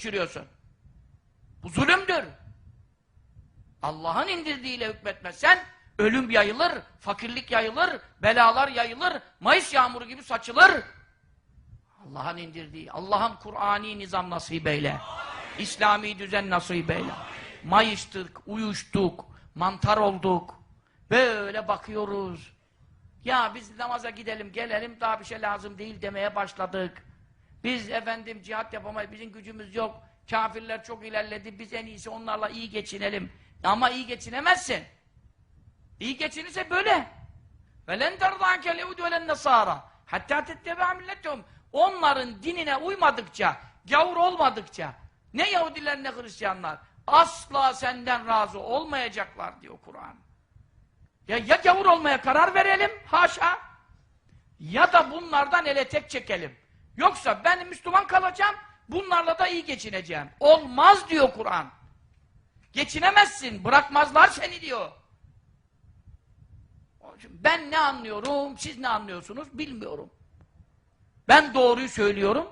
düşürüyorsun. Bu zulümdür. Allah'ın indirdiğiyle hükmetmezsen ölüm yayılır, fakirlik yayılır, belalar yayılır, Mayıs yağmuru gibi saçılır. Allah'ın indirdiği, Allah'ın Kur'ani nizam nasip eyle. İslami düzen nasip eyle. Mayıştık, uyuştuk, mantar olduk. Böyle bakıyoruz. Ya biz namaza gidelim, gelelim, daha bir şey lazım değil demeye başladık. Biz efendim cihat yapamayız, bizim gücümüz yok. Kafirler çok ilerledi, biz en iyisi onlarla iyi geçinelim. Ama iyi geçinemezsin. İyi geçinirse böyle. وَلَنْ تَرْضَانْكَ الْيَهُدُ وَلَنْ نَصَارَ Hatta تَتَّبَعَ مِلَّتُهُمْ Onların dinine uymadıkça, gavur olmadıkça, ne Yahudiler ne Hristiyanlar, asla senden razı olmayacaklar diyor Kur'an. Ya, ya gavur olmaya karar verelim, haşa, ya da bunlardan ele tek çekelim. Yoksa ben Müslüman kalacağım, bunlarla da iyi geçineceğim. Olmaz diyor Kur'an. Geçinemezsin, bırakmazlar seni diyor. Ben ne anlıyorum, siz ne anlıyorsunuz bilmiyorum. Ben doğruyu söylüyorum.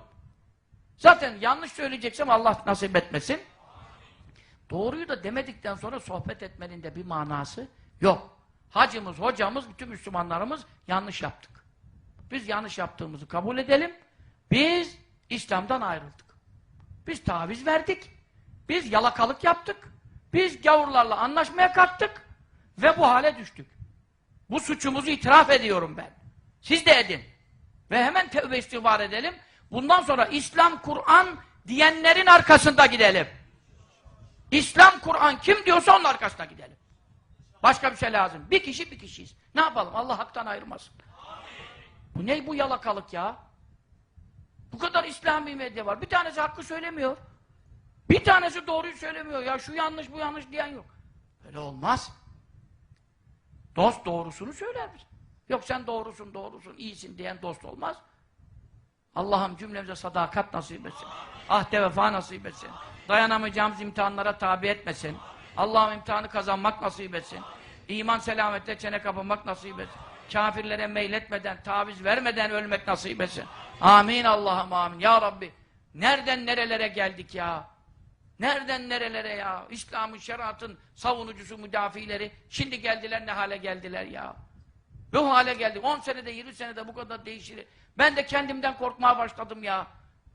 Zaten yanlış söyleyeceksem Allah nasip etmesin. Doğruyu da demedikten sonra sohbet etmenin de bir manası yok. Hacımız, hocamız, bütün Müslümanlarımız yanlış yaptık. Biz yanlış yaptığımızı kabul edelim. Biz İslam'dan ayrıldık. Biz taviz verdik. Biz yalakalık yaptık. Biz gavurlarla anlaşmaya kalktık. Ve bu hale düştük. Bu suçumuzu itiraf ediyorum ben. Siz de edin. Ve hemen tevbe istiğfar edelim. Bundan sonra İslam, Kur'an diyenlerin arkasında gidelim. İslam, Kur'an kim diyorsa onun arkasına gidelim. Başka bir şey lazım. Bir kişi bir kişiyiz. Ne yapalım? Allah haktan ayırmasın. Bu ne bu yalakalık ya? Bu kadar İslami medya var. Bir tanesi hakkı söylemiyor. Bir tanesi doğruyu söylemiyor. Ya şu yanlış bu yanlış diyen yok. Öyle olmaz. Dost doğrusunu söyler bize. Yok sen doğrusun doğrusun iyisin diyen dost olmaz. Allah'ım cümlemize sadakat nasip etsin. Ahde vefa nasip etsin. Dayanamayacağımız imtihanlara tabi etmesin. Allah'ım imtihanı kazanmak nasip etsin. İman selamette çene kapamak nasip etsin. Kafirlere meyletmeden, taviz vermeden ölmek nasip etsin. Amin Allah'ım amin. Ya Rabbi nereden nerelere geldik ya? Nereden nerelere ya? İslam'ın, şeriatın savunucusu, müdafileri şimdi geldiler ne hale geldiler ya? Bu hale geldik. 10 senede, 20 senede bu kadar değişir. Ben de kendimden korkmaya başladım ya.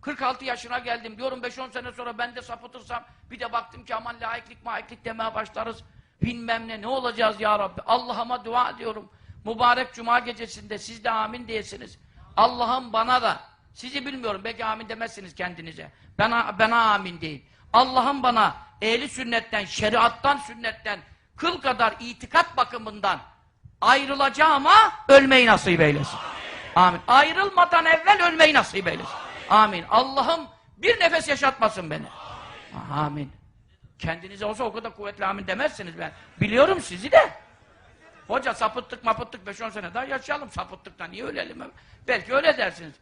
46 yaşına geldim. Diyorum 5-10 sene sonra ben de sapıtırsam bir de baktım ki aman laiklik maiklik demeye başlarız. Bilmem ne. Ne olacağız ya Rabbi? Allah'ıma dua ediyorum. Mübarek cuma gecesinde siz de amin diyesiniz. Allah'ım bana da sizi bilmiyorum. Belki amin demezsiniz kendinize. Bana, bana amin deyin. Allah'ım bana ehli sünnetten, şeriattan, sünnetten kıl kadar itikat bakımından ayrılacağıma ölmeyi nasip eylesin. Amin. Ayrılmadan evvel ölmeyi nasip eylesin. Amin. Allah'ım bir nefes yaşatmasın beni. Amin. Kendinize olsa o kadar kuvvetli amin demezsiniz ben. Biliyorum sizi de. Hoca sapıttık mapıttık 5-10 sene daha yaşayalım sapıttıktan niye ölelim? Belki öyle dersiniz.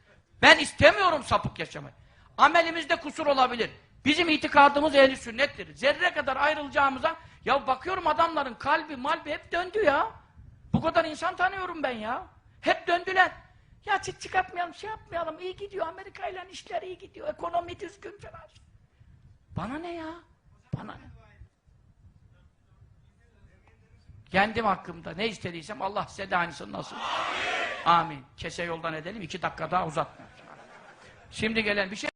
Ben istemiyorum sapık yaşamayı. Amelimizde kusur olabilir. Bizim itikadımız ehli sünnettir. Zerre kadar ayrılacağımıza ya bakıyorum adamların kalbi malbi hep döndü ya. Bu kadar insan tanıyorum ben ya. Hep döndüler. Ya çık çıkartmayalım, şey yapmayalım. iyi gidiyor. Amerika ile işler iyi gidiyor. Ekonomi düzgün falan. Bana ne ya? Bana? Kendim hakkımda ne istediysem Allah size de aynısını nasıl. Amin. Amin. Kese yoldan edelim. iki dakika daha uzatma. Şimdi gelen bir şey